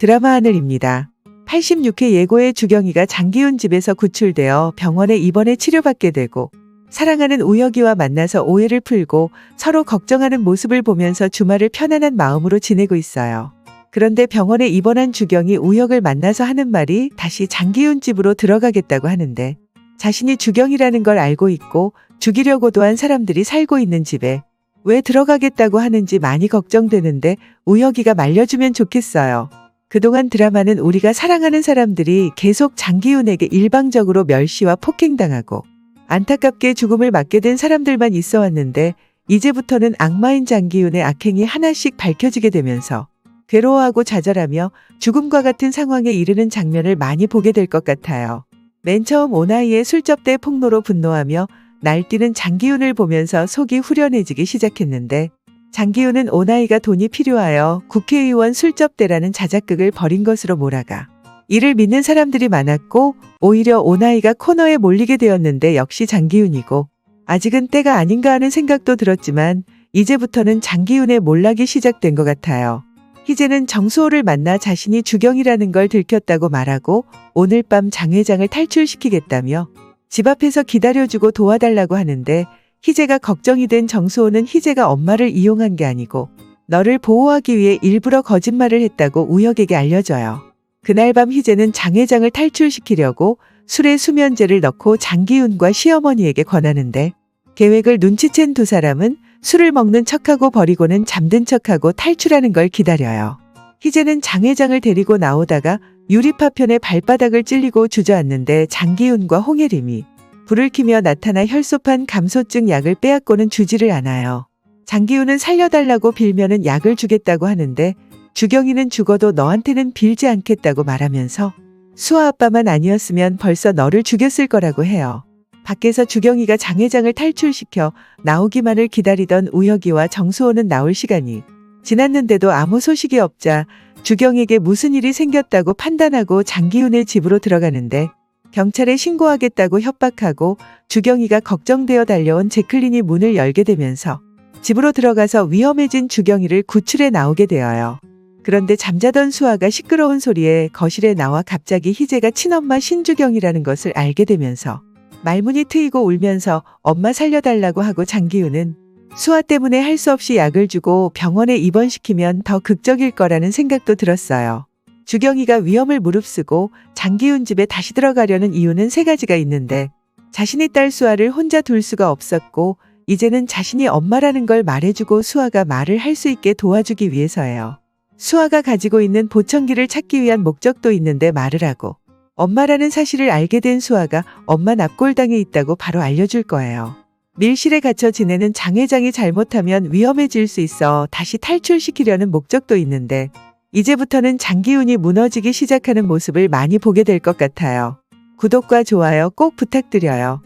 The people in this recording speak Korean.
드라마 하늘입니다. 86회 예고의 주경이가 장기훈 집에서 구출되어 병원에 입원해 치료받게 되고 사랑하는 우혁이와 만나서 오해를 풀고 서로 걱정하는 모습을 보면서 주말을 편안한 마음으로 지내고 있어요. 그런데 병원에 입원한 주경이 우혁을 만나서 하는 말이 다시 장기훈 집으로 들어가겠다고 하는데 자신이 주경이라는 걸 알고 있고 죽이려고도 한 사람들이 살고 있는 집에 왜 들어가겠다고 하는지 많이 걱정되는데 우혁이가 말려주면 좋겠어요. 그동안 드라마는 우리가 사랑하는 사람들이 계속 장기훈에게 일방적으로 멸시와 폭행당하고 안타깝게 죽음을 맞게 된 사람들만 있어 왔는데 이제부터는 악마인 장기훈의 악행이 하나씩 밝혀지게 되면서 괴로워하고 좌절하며 죽음과 같은 상황에 이르는 장면을 많이 보게 될 것 같아요. 맨 처음 오나이의 술접대 폭로로 분노하며 날뛰는 장기훈을 보면서 속이 후련해지기 시작했는데 장기훈은 오나이가 돈이 필요하여 국회의원 술접대라는 자작극을 벌인 것으로 몰아가 이를 믿는 사람들이 많았고 오히려 오나이가 코너에 몰리게 되었는데 역시 장기훈이고 아직은 때가 아닌가 하는 생각도 들었지만 이제부터는 장기훈의 몰락이 시작된 것 같아요. 희재는 정수호를 만나 자신이 주경이라는 걸 들켰다고 말하고 오늘 밤 장 회장을 탈출시키겠다며 집 앞에서 기다려주고 도와달라고 하는데 희재가 걱정이 된 정수호는 희재가 엄마를 이용한 게 아니고 너를 보호하기 위해 일부러 거짓말을 했다고 우혁에게 알려줘요. 그날 밤 희재는 장 회장을 탈출시키려고 술에 수면제를 넣고 장기훈과 시어머니에게 권하는데 계획을 눈치챈 두 사람은 술을 먹는 척하고 버리고는 잠든 척하고 탈출하는 걸 기다려요. 희재는 장 회장을 데리고 나오다가 유리파편에 발바닥을 찔리고 주저앉는데 장기훈과 홍혜림이 불을 키며 나타나 혈소판 감소증 약을 빼앗고는 주지를 않아요. 장기훈은 살려달라고 빌면은 약을 주겠다고 하는데 주경이는 죽어도 너한테는 빌지 않겠다고 말하면서 수아 아빠만 아니었으면 벌써 너를 죽였을 거라고 해요. 밖에서 주경이가 장 회장을 탈출시켜 나오기만을 기다리던 우혁이와 정수호는 나올 시간이 지났는데도 아무 소식이 없자 주경에게 무슨 일이 생겼다고 판단하고 장기훈의 집으로 들어가는데 경찰에 신고하겠다고 협박하고 주경이가 걱정되어 달려온 제클린이 문을 열게 되면서 집으로 들어가서 위험해진 주경이를 구출해 나오게 되어요. 그런데 잠자던 수아가 시끄러운 소리에 거실에 나와 갑자기 희재가 친엄마 신주경이라는 것을 알게 되면서 말문이 트이고 울면서 엄마 살려달라고 하고 장기훈은 수아 때문에 할 수 없이 약을 주고 병원에 입원시키면 더 극적일 거라는 생각도 들었어요. 주경이가 위험을 무릅쓰고 장기훈 집에 다시 들어가려는 이유는 세 가지가 있는데 자신의 딸 수아를 혼자 둘 수가 없었고 이제는 자신이 엄마라는 걸 말해주고 수아가 말을 할 수 있게 도와주기 위해서예요. 수아가 가지고 있는 보청기를 찾기 위한 목적도 있는데 말을 하고 엄마라는 사실을 알게 된 수아가 엄마 납골당에 있다고 바로 알려줄 거예요. 밀실에 갇혀 지내는 장 회장이 잘못하면 위험해질 수 있어 다시 탈출시키려는 목적도 있는데 이제부터는 장기훈이 무너지기 시작하는 모습을 많이 보게 될 것 같아요. 구독과 좋아요 꼭 부탁드려요.